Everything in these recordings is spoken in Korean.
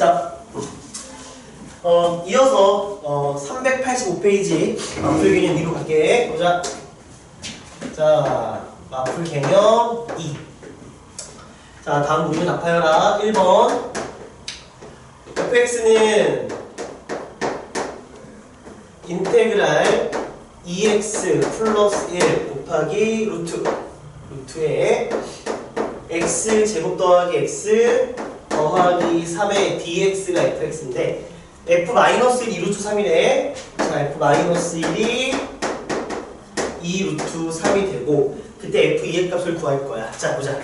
자, 어, 이어서 어, 385페이지 마풀 개념 2로 갈게. 보자. 자, 마풀 개념 2. 자, 다음 문제 답하여라. 1번. fx는 인테그랄 2x 플러스 1 곱하기 루트 루트에 x 제곱 더하기 x 더하기 3의 dx가 fx인데 f 마이너스 1 2루트 3이래. 자 f 마이너스 1이 2 루트 3이 되고 그때 f 2의 값을 구할 거야. 자 보자.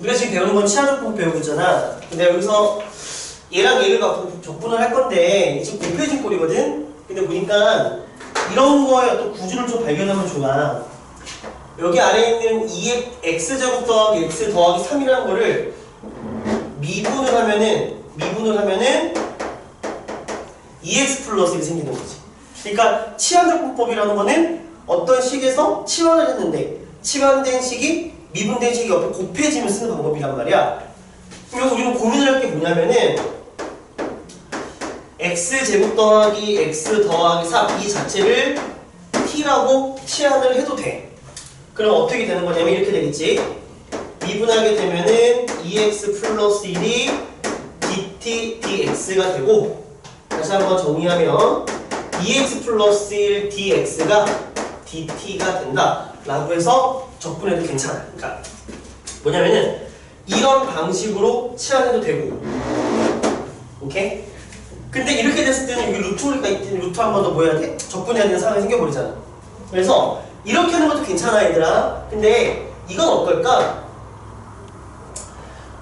우리가 지금 배우는 건 치환적분 배우고 있잖아. 근데 여기서 얘랑 얘를 갖고 적분을 할 건데 지금 곱해진 꼴이거든? 근데 보니까 이런 거에 어떤 구조를 좀 발견하면 좋아. 여기 아래에 있는 2의 x제곱 더하기 x 더하기 3이라는 거를 미분을 하면은 미분을 하면은 2x 플러스 1이 생기는 거지. 그러니까 치환적분법이라는 거는 어떤 식에서 치환을 했는데 치환된 식이 미분된 식이 옆에 곱해지면 쓰는 방법이란 말이야. 그럼 우리는 고민을 할 게 뭐냐면은 x 제곱 더하기 x 더하기 3 이 자체를 t라고 치환을 해도 돼. 그럼 어떻게 되는 거냐면 이렇게 되겠지. 미분하게 되면은 2x 플러스 1이 dt dx가 되고 다시 한번 정리하면 2x 플러스 1 dx가 dt가 된다 라고 해서 적분해도 괜찮아 그러니까 뭐냐면은 이런 방식으로 치환해도 되고 오케이? 근데 이렇게 됐을 때는 여기 루트가 있더니 루트 한 번 더 뭐 해야 돼? 적분해야 되는 상황이 생겨버리잖아 그래서 이렇게 하는 것도 괜찮아 얘들아 근데 이건 어떨까?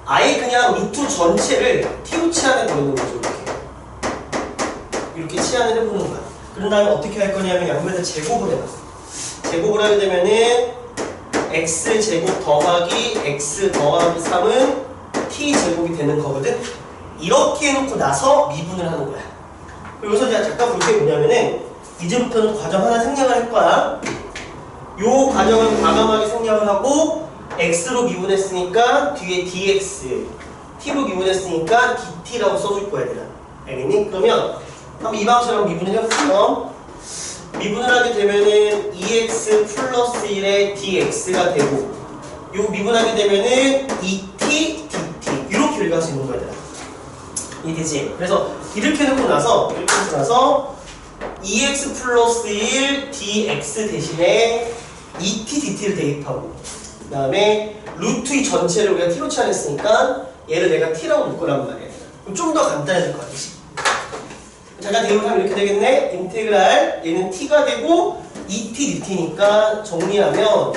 아예 그냥 루트 전체를 t로 치환해 버리는 거죠 이렇게 이렇게 치환을 해보는 거야. 그런 다음에 어떻게 할 거냐면 양면에다 제곱을 해봐 제곱을 하게 되면은 x 제곱 더하기 x 더하기 3은 t 제곱이 되는 거거든? 이렇게 해놓고 나서 미분을 하는 거야. 여기서 제가 잠깐 볼 게 뭐냐면은 이제부터는 과정 하나 생략을 할 거야. 요 과정은 과감하게 생략을 하고 x로 미분했으니까 뒤에 dx t로 미분했으니까 dt라고 써줄 거야 얘들아 알겠니? 그러면 한번 이 방식으로 미분을 해볼게요 미분을 하게 되면은 2x 플러스 1의 dx가 되고 요 미분하게 되면은 2t dt 이렇게 읽을 수 있는 거야 얘들아 이해되지? 그래서 이렇게 해놓고 나서 이렇게 해놓고 나서 2x 플러스 1 dx 대신에 2t dt를 대입하고 그 다음에 루트 이 전체를 우리가 t로 치환했으니까 얘를 내가 t라고 묶 거란 말이야 그럼 좀 더 간단해질 것 같지 잠깐 대입하면 이렇게 되겠네. 인테그랄 얘는 t가 되고 2t dt니까 정리하면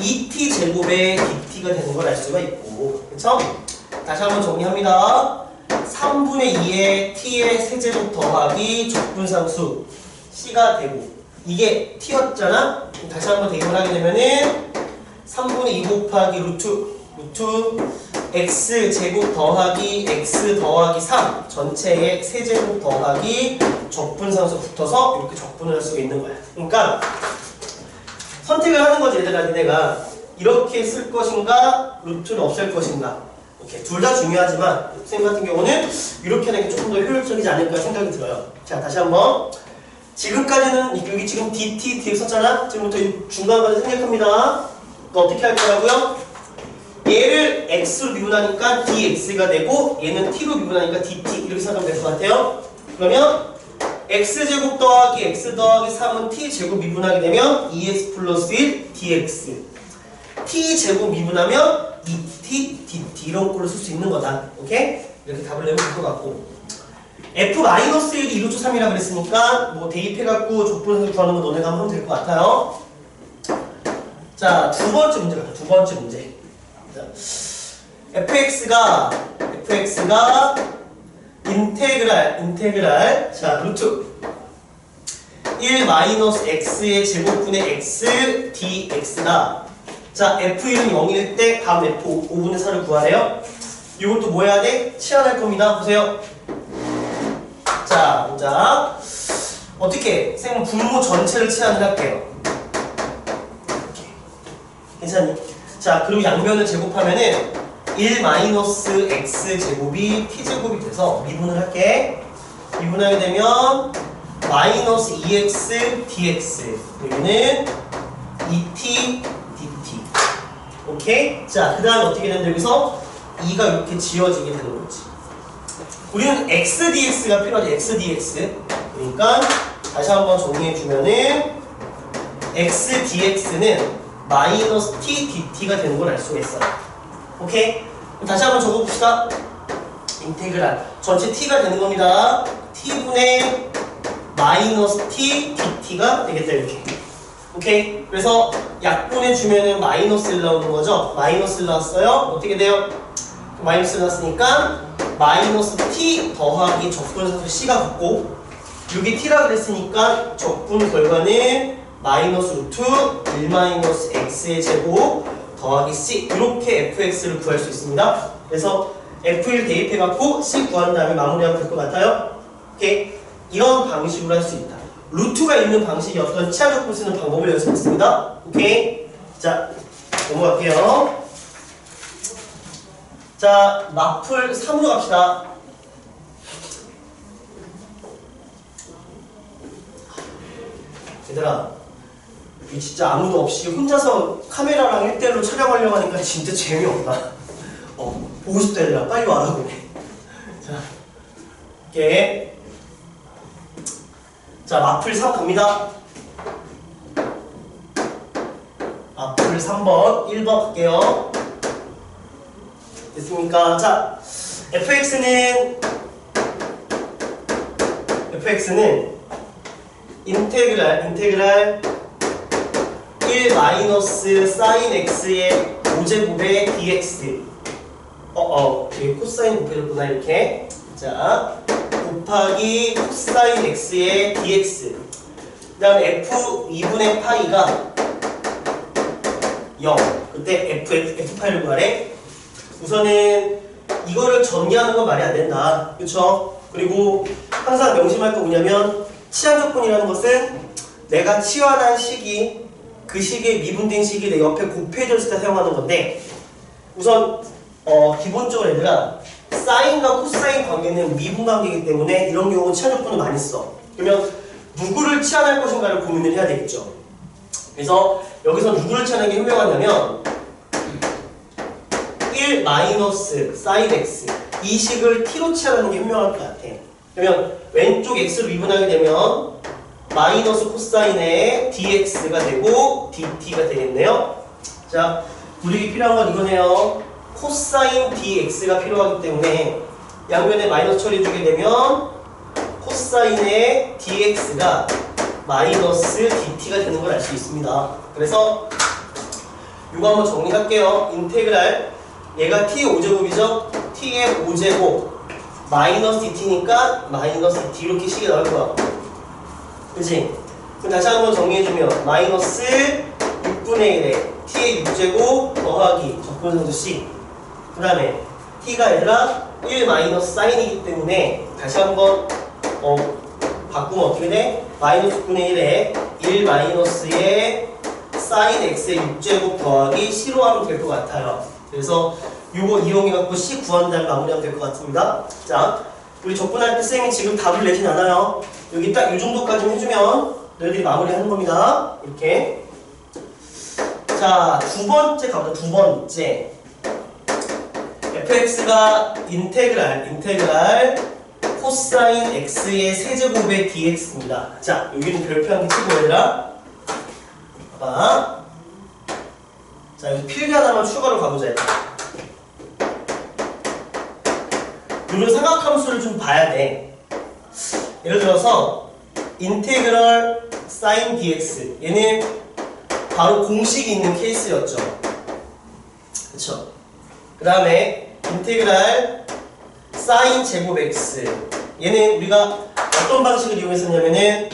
2t 제곱에 dt가 되는 걸 알 수가 있고. 그쵸? 다시 한번 정리합니다. 3분의 2의 t의 세제곱 더하기 적분상수 c가 되고. 이게 t였잖아? 다시 한번 대입을 하게 되면은 3분의 2 곱하기 루트 루트 x 제곱 더하기 x 더하기 3 전체의 세제곱 더하기 적분상수 붙어서 이렇게 적분을 할 수가 있는 거야. 그러니까 선택을 하는 거지 얘들아 니네가. 이렇게 쓸 것인가 루트를 없앨 것인가. 오케이 둘다 중요하지만 쌤 같은 경우는 이렇게 하는 게 조금 더 효율적이지 않을까 생각이 들어요. 자 다시 한번. 지금까지는 여기 지금 dt, dx 썼잖아? 지금부터 이 중간까지 생략합니다 또 어떻게 할 거라고요? 얘를 x로 미분하니까 dx가 되고 얘는 t로 미분하니까 dt 이렇게 생각하면 될 것 같아요. 그러면 x제곱 더하기 x 더하기 3은 t제곱 미분하게 되면 2x 플러스 1 dx. t제곱 미분하면 2t dt 이런 꼴로 쓸수 있는 거다. 오케이? 이렇게 답을 내면 될 것 같고. f-1이 2루트 3이라 그랬으니까 뭐 대입해갖고 족분해서 구하는 거 너네가 하면 될 것 같아요 자 두 번째 문제 가자 두 번째 문제. 자, fx가 fx가 인테그랄 인테그랄. 자 루트 1 마이너스 x의 제곱분의 x dx다. 자 f1은 0일 때 다음 f 5분의 4를 구하래요. 이것도 뭐 해야 돼? 치환할 겁니다. 보세요. 자 보자. 어떻게 쌤은 분모 전체를 치환을 할게요. 괜찮니? 자 그리고 양면을 제곱하면은 1 마이너스 x 제곱이 t 제곱이 돼서 미분을 할게. 미분하게 되면 마이너스 2x dx 여기는 2t dt. 오케이? 자, 그 다음 어떻게 되는데 여기서 2가 이렇게 지워지게 되는 거지. 우리는 x dx가 필요하지, x dx. 그러니까 다시 한번 정리해 주면은 x dx는 마이너스 t dt가 되는 걸 알 수가 있어요. 오케이? 다시 한번 적어봅시다. 인테그랄 전체 t가 되는 겁니다. t분의 마이너스 t dt가 되겠다 이렇게. 오케이? 그래서 약분해 주면은 마이너스를 나오는 거죠. 마이너스를 나왔어요. 어떻게 돼요? 마이너스를 나왔으니까 마이너스 t 더하기 적분선수 c가 붙고 여기 t라 그랬으니까 적분 결과는 마이너스 루트 1 마이너스 x의 제곱 더하기 c 이렇게 fx를 구할 수 있습니다. 그래서 f1 대입해 갖고 c 구한 다음에 마무리하면 될 것 같아요. 오케이 이런 방식으로 할 수 있다. 루트가 있는 방식이 어떤 치안적분 쓰는 방법을 연습했습니다. 오케이 자 넘어갈게요. 자 마플 3으로 갑시다. 얘들아 이 진짜 아무도 없이 혼자서 카메라랑 1대1로 촬영하려고 하니까 진짜 재미없다. 어, 보고 싶다 얘들아. 빨리 와라 그래. 자, 이렇게. 자, 마플 3 갑니다. 마플 3번, 1번 갈게요. 됐습니까? 자, fx는 fx는 인테그랄, 인테그랄 1 마이너스 사인 x의 5제곱의 dx. 어어 여기 코사인 곱해줬구나 이렇게. 자 곱하기 코사인 x의 dx. 그 다음에 f 2분의 파이가 0 그때 f, f, f 파이를 구하래. 우선은 이거를 전개하는 건 말이 안 된다. 그쵸? 그리고 항상 명심할 거 뭐냐면 치환적분이라는 것은 내가 치환한 식이 그 식의 미분된 식이 내 옆에 곱해졌을 때 사용하는 건데 우선 어, 기본적으로 얘들아 사인과 코사인 관계는 미분 관계이기 때문에 이런 경우 치환적분을 많이 써. 그러면 누구를 치환할 것인가를 고민을 해야 되겠죠. 그래서 여기서 누구를 치환하는 게 현명하냐면 1 마이너스 사인 x. 이 식을 t로 치환하는 게 현명할 것 같아. 그러면 왼쪽 x로 미분하게 되면 마이너스 코사인의 dx가 되고 dt가 되겠네요. 자, 우리에게 필요한 건 이거네요. 코사인 dx가 필요하기 때문에 양변에 마이너스 처리해주게 되면 코사인의 dx가 마이너스 dt가 되는 걸 알 수 있습니다. 그래서 이거 한번 정리할게요. 인테그랄 얘가 t 5제곱이죠? t의 5제곱 마이너스 dt니까 마이너스 dt 이렇게 식이 나올 거야. 그지? 그럼 다시 한번 정리해주면 마이너스 6분의 1에 t의 6제곱 더하기 적분선수 c 그 다음에 t가 얘들아 1 마이너스 사인이기 때문에 다시 한번 어, 바꾸면 어떻게 돼? 마이너스 6분의 1에 1 마이너스의 사인 x의 6제곱 더하기 c로 하면 될 것 같아요 그래서 요거 이용해갖고 c 구한 다음에 마무리하면 될 것 같습니다 자 우리 적분할 때 쌤이 지금 답을 내진 않아요. 여기 딱 이 정도까지 해주면 너희들이 마무리하는 겁니다. 이렇게. 자, 두 번째 가보자. 두 번째. fx가 인테그랄, 인테그랄 코사인 x의 세제곱의 dx입니다. 자, 여기는 별표 한 개 치고 얘들아. 봐봐. 자, 여기 필기 하나만 추가로 가보자. 얘들아. 이런 삼각함수를 좀 봐야 돼. 예를 들어서 인테그럴 사인 dx 얘는 바로 공식이 있는 케이스였죠. 그쵸? 그 다음에 인테그랄 사인 제곱 x 얘는 우리가 어떤 방식을 이용했었냐면은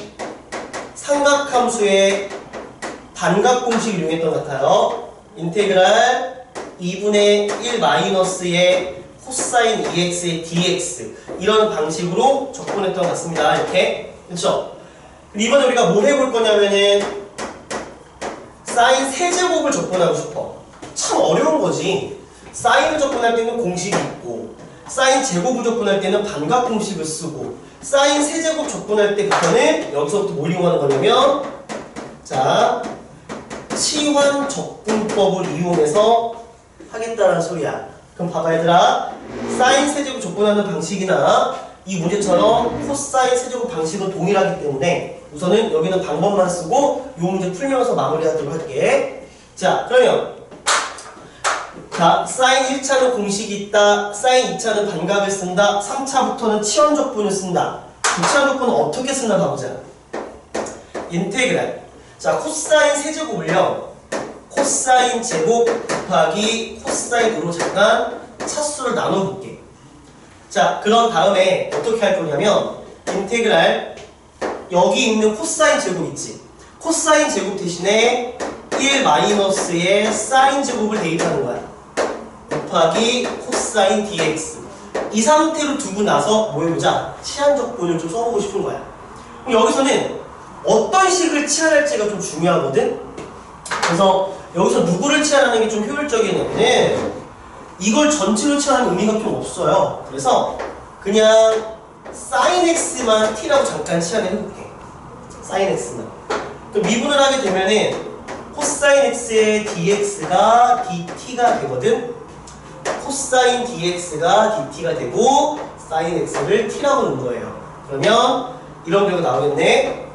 삼각함수의 반각 공식을 이용했던 것 같아요. 인테그랄 2분의 1 마이너스의 코사인 2x의 dx 이런 방식으로 접근했던 것 같습니다. 이렇게 그렇죠? 이번에 우리가 뭘 해볼 거냐면은 사인 세제곱을 접근하고 싶어. 참 어려운 거지. 사인을 접근할 때는 공식이 있고 사인 제곱을 접근할 때는 반각 공식을 쓰고 사인 세제곱 접근할 때부터는 여기서부터 뭘 이용하는 거냐면 자 치환 접근법을 이용해서 하겠다는 소리야. 그럼 봐봐 얘들아. 사인 세제곱 접근하는 방식이나 이 문제처럼 코사인 세제곱 방식은 동일하기 때문에 우선은 여기는 방법만 쓰고 이 문제 풀면서 마무리하도록 할게. 자 그러면 자 사인 1차는 공식이 있다. 사인 2차는 반각을 쓴다. 3차부터는 치환 접근을 쓴다. 이 치환 접근은 어떻게 쓰나 봐보자. 인테그랄. 자, 코사인 세제곱을요. 코사인 제곱 곱하기 코사인으로 잠깐 차수를 나눠볼게. 자, 그런 다음에 어떻게 할 거냐면 인테그랄 여기 있는 코사인 제곱 있지. 코사인 제곱 대신에 1 마이너스의 사인 제곱을 대입하는 거야. 곱하기 코사인 dx. 이 상태로 두고 나서 뭐 해보자. 치환 적분을 좀 써보고 싶은 거야. 그럼 여기서는 어떤 식을 치환할지가 좀 중요하거든. 그래서 여기서 누구를 치환하는 게 좀 효율적이냐면은 이걸 전체로 치환하는 의미가 좀 없어요. 그래서 그냥 sin x만 t라고 잠깐 해볼게. sin x만. 그럼 미분을 하게 되면은 코사인 x의 dx가 dt가 되거든. 코사인 dx가 dt가 되고 sin x를 t라고 넣는 거예요. 그러면 이런 경우가 나오겠네.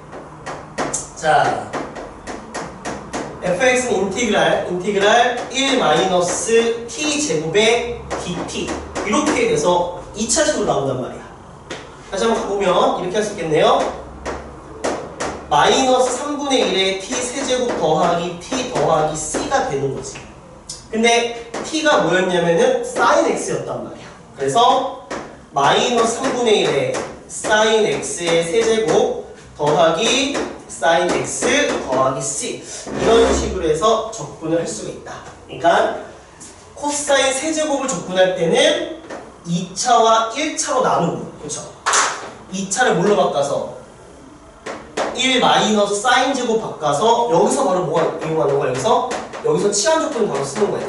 자, fx는 인티그랄, 인티그랄 1 마이너스 t 제곱의 dt 이렇게 돼서 2차식으로 나온단 말이야. 다시 한번 가보면 이렇게 할 수 있겠네요. 마이너스 3분의 1의 t 세제곱 더하기 t 더하기 c가 되는 거지. 근데 t가 뭐였냐면은 sin x였단 말이야. 그래서 마이너스 3분의 1의 sin x의 세제곱 더하기 sin x 더하기 c 이런 식으로 해서 적분을 할 수가 있다. 그러니까 코사인 세제곱을 적분할 때는 2차와 1차로 나누고 그렇죠? 2차를 뭘로 바꿔서 1 마이너스 사인 제곱 바꿔서 여기서 바로 뭐가 이용하는 거야? 여기서 여기서 치환 적분을 바로 쓰는 거야.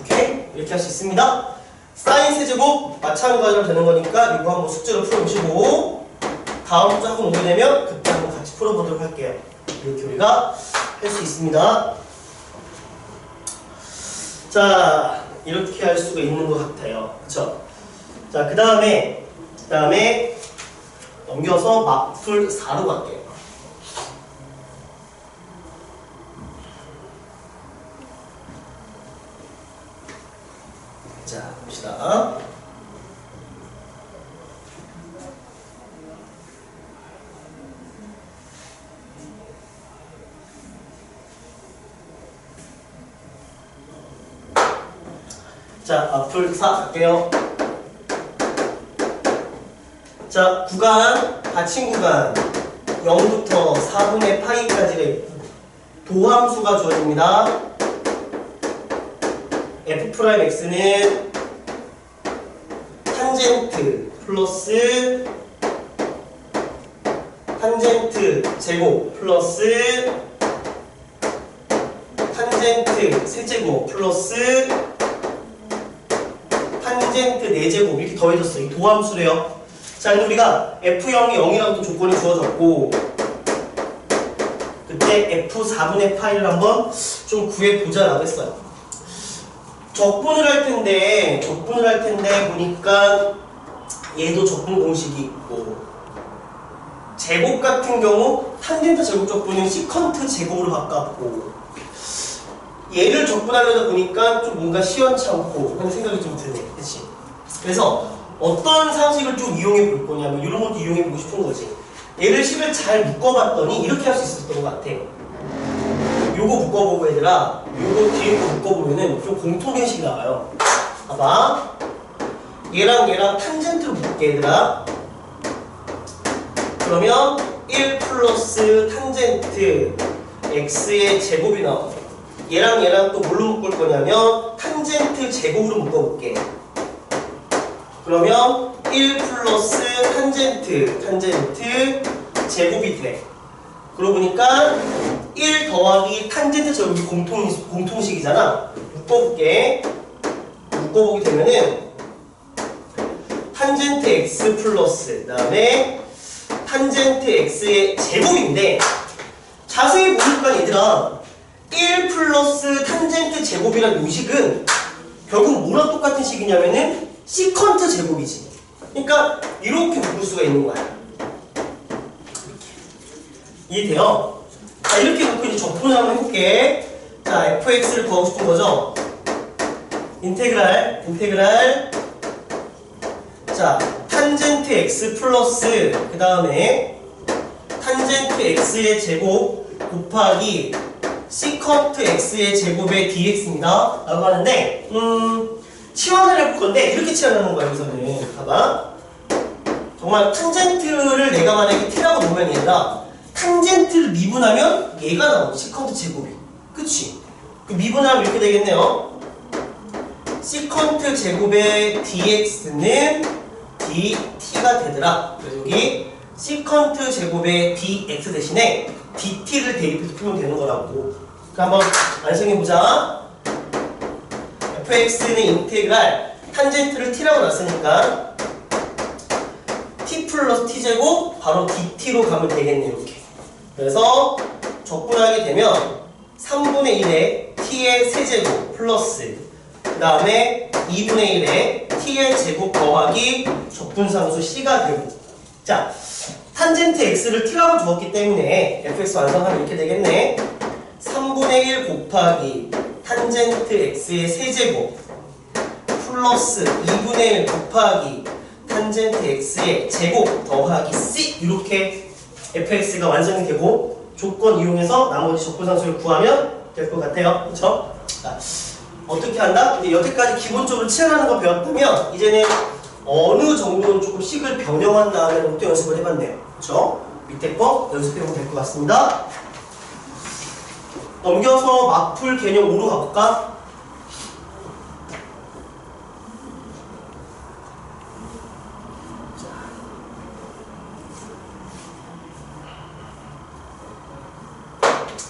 오케이? 이렇게 할 수 있습니다. 사인 세제곱 마찬가지로 되는 거니까 이거 한번 숙제로 풀어보시고 다음 주 한번 오게 되면 그때 한번 같이 풀어보도록 할게요. 이렇게 우리가 할 수 있습니다. 자, 이렇게 할 수가 있는 것 같아요. 그쵸? 자, 그 다음에, 그 다음에 넘겨서 막풀 4로 갈게요. 자, 봅시다. 자, 앞풀 4 갈게요. 자, 구간, 받침 구간 0부터 4분의 파이까지가 있고 도함수가 주어집니다. f'x는 탄젠트 플러스 탄젠트 제곱 플러스 탄젠트 세제곱 플러스 탄젠트 4제곱 이렇게 더해졌어요. 이 도함수래요. 자, 근데 우리가 F0이 0이라는 또 조건이 주어졌고 그때 F4분의 파이를 한번 좀 구해보자라고 했어요. 적분을 할 텐데 적분을 할 텐데 보니까 얘도 적분 공식이 있고 제곱 같은 경우 탄젠트 제곱 적분은 시컨트 제곱으로 바꿨고 얘를 적분하려다 보니까 좀 뭔가 시원찮고 하는 생각이 좀 드네. 그치? 그래서 어떤 상식을 좀 이용해 볼 거냐면 이런 것도 이용해 보고 싶은 거지. 얘를 식을 잘 묶어봤더니 이렇게 할 수 있었던 것 같아. 요거 묶어보고 얘들아, 요거 뒤에 거 묶어보면은 좀 공통의식이 나와요. 봐봐. 얘랑 얘랑 탄젠트로 묶게 얘들아. 그러면 1 플러스 탄젠트 x의 제곱이 나와. 얘랑 얘랑 또 뭘로 묶을 거냐면 탄젠트 제곱으로 묶어볼게. 그러면 1 플러스 탄젠트, 탄젠트 제곱이 돼. 그러고 보니까 1 더하기 탄젠트 제곱이 공통, 공통식이잖아. 묶어볼게. 묶어보게 되면은 탄젠트 x 플러스 그 다음에 탄젠트 x의 제곱인데 자세히 보니까 얘들아 1 플러스 탄젠트 제곱이란 요식은 결국 뭐랑 똑같은 식이냐면은 시컨트 제곱이지. 그러니까 이렇게 묶을 수가 있는 거야. 이해돼요? 자 이렇게 놓고 이제 적분을 한번 해볼게 자 fx를 구하고 싶은 거죠 인테그랄 인테그랄 자 탄젠트 x 플러스 그 다음에 탄젠트 x의 제곱 곱하기 시컨트 x의 제곱의 dx입니다. 라고 하는데 음 치환을 해볼 건데 이렇게 치환하는 거야 여기서는. 봐봐. 정말 탄젠트를 내가 만약에 t라고 놓으면 얘들아 탄젠트를 미분하면 얘가 나오고 시컨트 제곱이. 그치? 그 미분하면 이렇게 되겠네요. 시컨트 제곱의 dx는 dt가 되더라. 그래서 여기 시컨트 제곱의 dx 대신에 dt를 대입해서 풀면 되는 거라고. 그 한번 완성해 보자. fx는 인테그랄 탄젠트를 t라고 놨으니까 t 플러스 t제곱 바로 dt로 가면 되겠네 이렇게. 그래서 적분하게 되면 3분의 1의 t의 세제곱 플러스 그 다음에 2분의 1의 t의 제곱 더하기 적분상수 c가 되고. 자 탄젠트 x를 t라고 주었기 때문에 fx 완성하면 이렇게 되겠네 3분의 1 곱하기 탄젠트 x의 세제곱 플러스 2분의 1 곱하기 탄젠트 x의 제곱 더하기 c 이렇게 fx가 완성이 되고 조건 이용해서 나머지 적분상수를 구하면 될 것 같아요. 그렇죠? 자, 어떻게 한다? 이제 여태까지 기본적으로 치환하는 거 배웠다면 이제는 어느 정도는 조금 식을 변형한 다음에 목표 연습을 해봤네요. 그렇죠? 밑에 거 연습해보면 될 것 같습니다. 넘겨서 마풀 개념 5로 가볼까?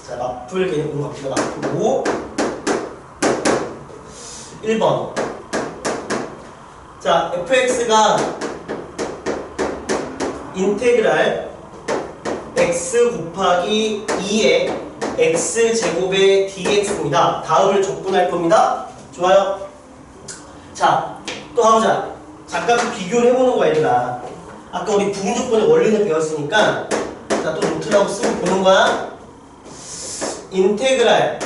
자, 마풀 개념 5로 갑니다. 마풀 5 1번 자, fx가 인테그랄 x 곱하기 2의 x제곱의 dx입니다. 다음을 적분할 겁니다. 좋아요? 자, 또 가보자. 잠깐 좀 비교를 해보는 거야, 얘들아. 아까 우리 부분 조건의 원리는 배웠으니까 자, 또 노트라고 쓰고 보는 거야. 인테그랄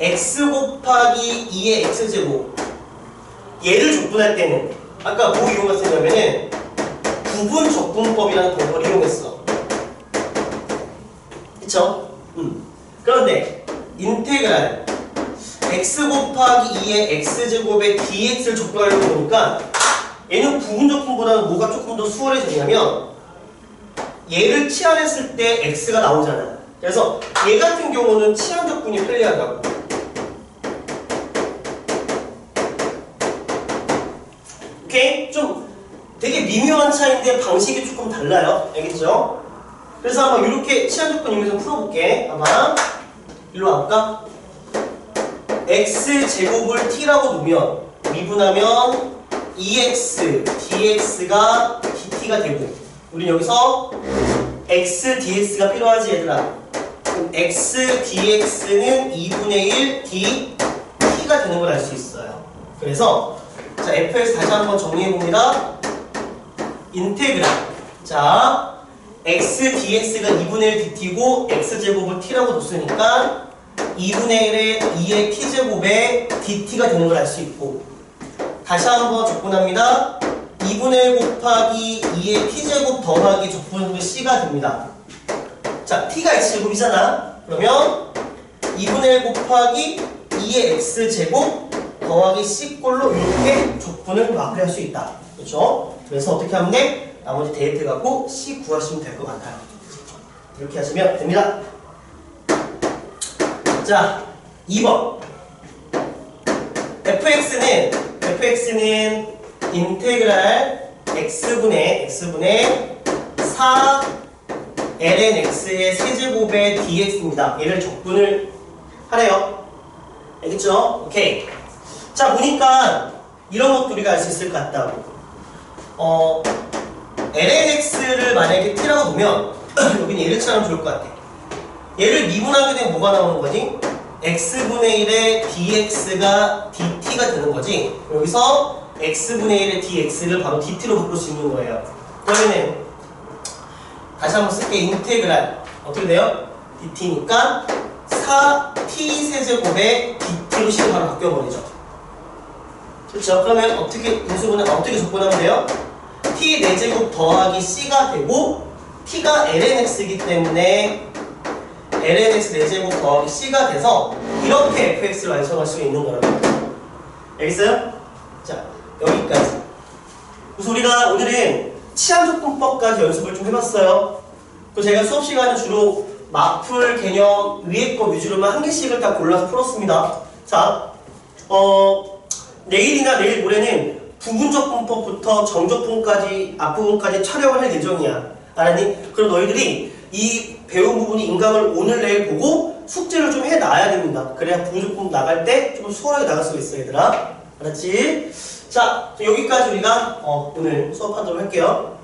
x 곱하기 2의 x제곱 얘를 적분할 때는 아까 뭐 이용했었냐면은 부분 적분법이라는 방법을 이용했어. 그쵸? 음. 그런데 인테그랄 x 곱하기 2의 x제곱의 dx를 적분하려고 보니까 얘는 부분 적분보다는 뭐가 조금 더 수월해지냐면 얘를 치환했을 때 x가 나오잖아. 그래서 얘 같은 경우는 치환 적분이 편리하다고. 오케이? 좀 되게 미묘한 차이인데 방식이 조금 달라요. 알겠죠? 그래서 한번 이렇게 치환 조건 이용해서 풀어볼게. 아마 일로 와볼까? x 제곱을 t라고 놓으면 미분하면 2x dx가 dt가 되고 우리 여기서 x dx가 필요하지 얘들아. x dx는 2분의 1 d t가 되는 걸 알 수 있어요. 그래서 자, fx 다시 한번 정리해 봅니다. 인테그랄. 자, x dx가 2분의 1 dt고 x 제곱을 t라고 뒀으니까 2분의 1의 2의 t제곱에 dt가 되는 걸 알 수 있고 다시 한번 적분합니다. 2분의 1 곱하기 2의 t제곱 더하기 적분하면 c가 됩니다. 자, t가 x제곱이잖아. 그러면 2분의 1 곱하기 2의 x제곱 더하기 c꼴로 이렇게 적분을 마무리할 수 있다. 그렇죠? 그래서 어떻게 하면 돼? 나머지 데이트 갖고 c 구하시면 될 것 같아요. 이렇게 하시면 됩니다. 자, 2번. fx는 fx는 인테그랄 x분의 x분의 4 ln x의 세제곱의 dx입니다. 얘를 적분을 하래요. 알겠죠? 오케이. 자, 보니까 이런 것도 우리가 알 수 있을 것 같다고. 어, lnx를 만약에 t라고 보면, 여기는 얘를 치면 좋을 것 같아. 얘를 미분하게 되면 뭐가 나오는 거지? x분의 1의 dx가 dt가 되는 거지. 여기서 x분의 1의 dx를 바로 dt로 바꿀 수 있는 거예요. 그러면은 다시 한번 쓸게 인테그랄 어떻게 돼요? dt니까 4t 세제곱의 dt로 식을 바로 바뀌어버리죠. 그렇죠? 그러면 어떻게 인수분해 어떻게 접근하면 돼요? t 4제곱 더하기 c가 되고 t가 lnx이기 때문에 lnx 4제곱 더하기 c가 돼서 이렇게 fx를 완성할 수 있는 거라고 알겠어요? 자 여기까지 그래서 우리가 오늘은 치안조건법까지 연습을 좀 해봤어요 그 제가 수업 시간에 주로 마풀 개념 위에 거 위주로만 한 개씩을 다 골라서 풀었습니다 자 어, 내일이나 내일 모레는 부분적 분법부터 정적 분까지 앞부분까지 촬영을 할 예정이야. 알았니? 그럼 너희들이 이 배운 부분이 인강을 오늘 내일 보고 숙제를 좀 해놔야 됩니다. 그래야 부분적 분법 나갈 때 조금 수월하게 나갈 수가 있어 얘들아. 알았지? 자 여기까지 우리가 어, 오늘 수업하도록 할게요.